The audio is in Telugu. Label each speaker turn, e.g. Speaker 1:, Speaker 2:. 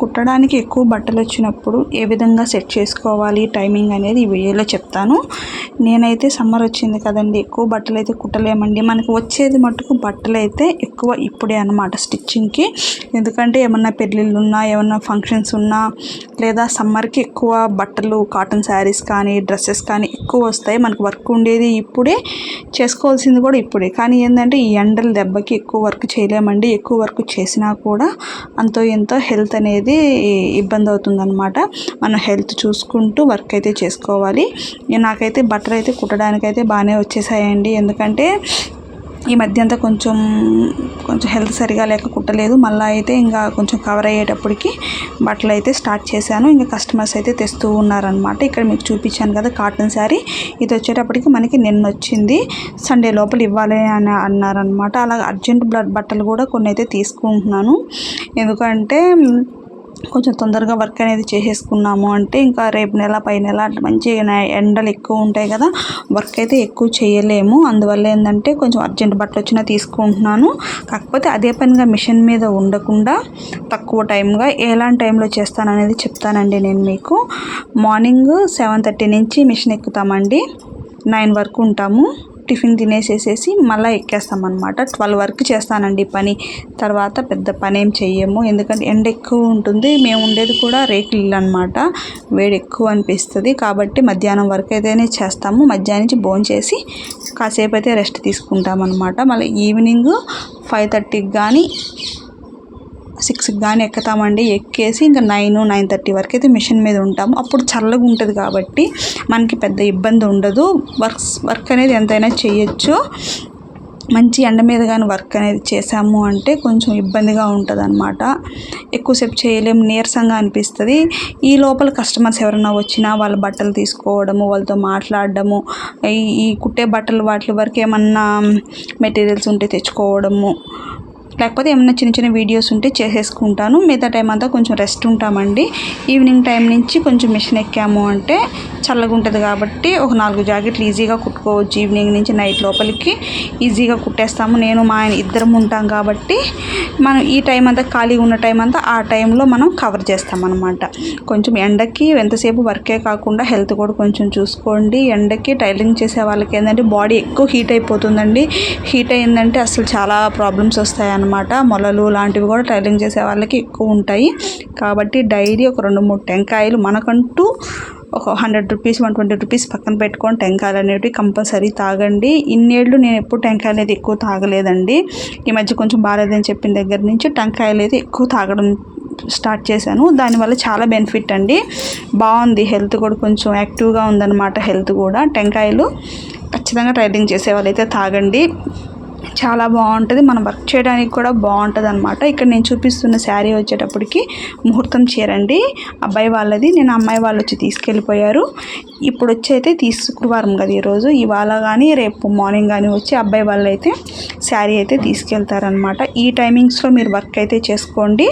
Speaker 1: కుట్టడానికి ఎక్కువ బట్టలు వచ్చినప్పుడు ఏ విధంగా సెట్ చేసుకోవాలి టైమింగ్ అనేది ఈ వీడియోలో చెప్తాను. నేనైతే సమ్మర్ వచ్చింది కదండి ఎక్కువ బట్టలు అయితే కుట్టలేమండి. మనకు వచ్చేది మటుకు బట్టలు అయితే ఎక్కువ ఇప్పుడే అనమాట స్టిచ్చింగ్కి. ఎందుకంటే ఏమన్నా పెళ్ళిళ్ళు ఉన్నా ఏమన్నా ఫంక్షన్స్ ఉన్నా లేదా సమ్మర్కి ఎక్కువ బట్టలు కాటన్ శారీస్ కానీ డ్రెస్సెస్ కానీ ఎక్కువ వస్తాయి. మనకు వర్క్ ఉండేది ఇప్పుడే చేసుకోవాల్సింది కూడా ఇప్పుడే. కానీ ఏంటంటే ఈ ఎండల దెబ్బకి ఎక్కువ వర్క్ చేయలేమండి. ఎక్కువ వర్క్ చేసినా కూడా అంతో ఎంతో హెల్త్ అనేది ఇబ్బంది అవుతుందన్నమాట మన హెల్త్ చూసుకుంటూ వర్క్ అయితే చేసుకోవాలి. నాకైతే బట్టలు అయితే కుట్టడానికి అయితే బాగానే వచ్చేసాయండి. ఎందుకంటే ఈ మధ్య అంతా కొంచెం కొంచెం హెల్త్ సరిగా లేక కుట్టలేదు. మళ్ళీ అయితే ఇంకా కొంచెం కవర్ అయ్యేటప్పటికి బట్టలు అయితే స్టార్ట్ చేశాను. ఇంకా కస్టమర్స్ అయితే తెస్తూ ఉన్నారనమాట ఇక్కడ మీకు చూపించాను కదా కాటన్ శారీ. ఇది వచ్చేటప్పటికి మనకి నిన్న వచ్చింది. సండే లోపల ఇవ్వాలి అని అన్నారనమాట అలా అర్జెంట్ బ్లడ్ బట్టలు కూడా కొన్ని అయితే తీసుకుంటున్నాను. ఎందుకంటే కొంచెం తొందరగా వర్క్ అనేది చేసేసుకున్నాము అంటే ఇంకా రేపు నెల పై నెల మంచిగా ఎండలు ఎక్కువ ఉంటాయి కదా వర్క్ అయితే ఎక్కువ చేయలేము. అందువల్ల ఏంటంటే కొంచెం అర్జెంట్ బట్టలు వచ్చినా తీసుకుంటున్నాను. కాకపోతే అదే పనిగా మిషన్ మీద ఉండకుండా తక్కువ టైంగా ఎలాంటి టైంలో చేస్తాననేది చెప్తానండి నేను మీకు. మార్నింగ్ సెవెన్ థర్టీ నుంచి మిషన్ ఎక్కుతామండి. నైన్ వరకు ఉంటాము. టిఫిన్ తినేసేసేసి మళ్ళీ ఎక్కేస్తాం అనమాట ట్వెల్వ్ వరకు చేస్తానండి పని. తర్వాత పెద్ద పని ఏం చెయ్యము. ఎందుకంటే ఎండ ఎక్కువ ఉంటుంది. మేము ఉండేది కూడా రేకులు ఇల్లు అనమాట వేడి ఎక్కువ అనిపిస్తుంది. కాబట్టి మధ్యాహ్నం వరకు అయితేనే చేస్తాము. మధ్యాహ్నం నుంచి భోజనం చేసి కాసేపు అయితే రెస్ట్ తీసుకుంటాం అనమాట మళ్ళీ ఈవినింగ్ ఫైవ్ థర్టీకి కానీ సిక్స్కి కానీ ఎక్కుతామండి. ఎక్కేసి ఇంకా నైన్ నైన్ థర్టీ వరకు అయితే మిషన్ మీద ఉంటాము. అప్పుడు చల్లగా ఉంటుంది కాబట్టి మనకి పెద్ద ఇబ్బంది ఉండదు. వర్క్స్ వర్క్ అనేది ఎంతైనా చేయొచ్చు. మంచి ఎండ మీద కానీ వర్క్ అనేది చేసాము అంటే కొంచెం ఇబ్బందిగా ఉంటుంది అనమాట ఎక్కువసేపు చేయలేము. నీరసంగా అనిపిస్తుంది. ఈ లోపల కస్టమర్స్ ఎవరైనా వచ్చినా వాళ్ళ బట్టలు తీసుకోవడము వాళ్ళతో మాట్లాడడము ఈ కుట్టే బట్టలు వాటి వరకు ఏమన్నా మెటీరియల్స్ ఉంటే తెచ్చుకోవడము లేకపోతే ఏమైనా చిన్న చిన్న వీడియోస్ ఉంటే చేసేసుకుంటాను. మిగతా టైం అంతా కొంచెం రెస్ట్ ఉంటామండి. ఈవినింగ్ టైం నుంచి కొంచెం మిషన్ ఎక్కాము అంటే చల్లగా ఉంటుంది కాబట్టి ఒక నాలుగు జాకెట్లు ఈజీగా కుట్టుకోవచ్చు. ఈవినింగ్ నుంచి నైట్ లోపలికి ఈజీగా కుట్టేస్తాము. నేను మా ఆయన ఇద్దరం ఉంటాం కాబట్టి మనం ఈ టైం అంతా ఖాళీగా ఉన్న టైం అంతా ఆ టైంలో మనం కవర్ చేస్తామన్నమాట. కొంచెం ఎండకి ఎంతసేపు వర్కే కాకుండా హెల్త్ కూడా కొంచెం చూసుకోండి. ఎండకి టైలరింగ్ చేసే వాళ్ళకి ఏంటంటే బాడీ ఎక్కువ హీట్ అయిపోతుందండి. హీట్ అయిందంటే అసలు చాలా ప్రాబ్లమ్స్ వస్తాయన్నమాట. అనమాట మొలలు లాంటివి కూడా టైలింగ్ చేసే వాళ్ళకి ఎక్కువ ఉంటాయి. కాబట్టి డైలీ ఒక రెండు మూడు టెంకాయలు మనకంటూ ఒక hundred rupees one twenty rupees పక్కన పెట్టుకొని టెంకాయలు అనేవి కంపల్సరీ తాగండి. ఇన్నేళ్ళు నేను ఎప్పుడు టెంకాయ అనేది ఎక్కువ తాగలేదండి. ఈ మధ్య కొంచెం బాగాలేదని చెప్పిన దగ్గర నుంచి టెంకాయలు అయితే ఎక్కువ తాగడం స్టార్ట్ చేశాను. దానివల్ల చాలా బెనిఫిట్ అండి. బాగుంది. హెల్త్ కూడా కొంచెం యాక్టివ్గా ఉందన్నమాట హెల్త్ కూడా. టెంకాయలు ఖచ్చితంగా ట్రైలింగ్ చేసే వాళ్ళైతే తాగండి. చాలా బాగుంటుంది. మనం వర్క్ చేయడానికి కూడా బాగుంటుంది అనమాట ఇక్కడ నేను చూపిస్తున్న శారీ వచ్చేటప్పటికి ముహూర్తం చేరండి. అబ్బాయి వాళ్ళది నేను అమ్మాయి వాళ్ళు వచ్చి తీసుకెళ్ళిపోయారు. ఇప్పుడు వచ్చి అయితే తీసు శుక్రవారం కదా ఈరోజు ఇవాళ కానీ రేపు మార్నింగ్ కానీ వచ్చి అబ్బాయి వాళ్ళు అయితే శారీ అయితే తీసుకెళ్తారనమాట ఈ టైమింగ్స్లో మీరు వర్క్ అయితే చేసుకోండి.